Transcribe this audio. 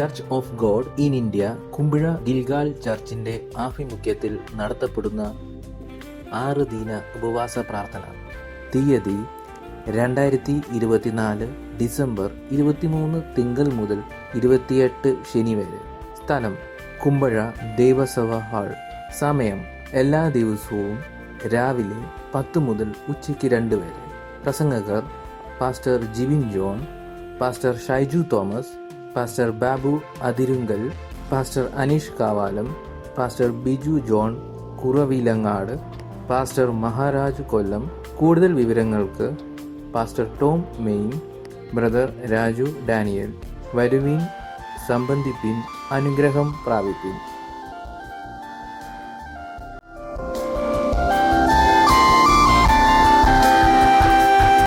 Church of God in India Kumbazha Gilgal ചർച്ചിന്റെ ആഭിമുഖ്യത്തിൽ നടത്തപ്പെടുന്ന ആറ് ദിന ഉപവാസ പ്രാർത്ഥന. തീയതി രണ്ടായിരത്തി ഇരുപത്തിനാല് ഡിസംബർ ഇരുപത്തിമൂന്ന് തിങ്കൾ മുതൽ ഇരുപത്തിയെട്ട് ശനി വരെ. സ്ഥലം കുമ്പഴ ദേവസഭ ഹാൾ. സമയം എല്ലാ ദിവസവും രാവിലെ പത്ത് മുതൽ ഉച്ചയ്ക്ക് രണ്ട് വരെ. പ്രസംഗകർ pastor Jivin John pastor Shaiju Thomas pastor Babu Athirunkal pastor Aneesh Kavalam pastor Biju John Kuravilangad pastor Maharaj Kollam. കൂടുതൽ വിവരങ്ങൾക്ക് pastor Tom main brother Raju Daniel. വരുവീൻ സംബന്ധിപ്പിൻ അനുഗ്രഹം പ്രാപിപ്പിൻ.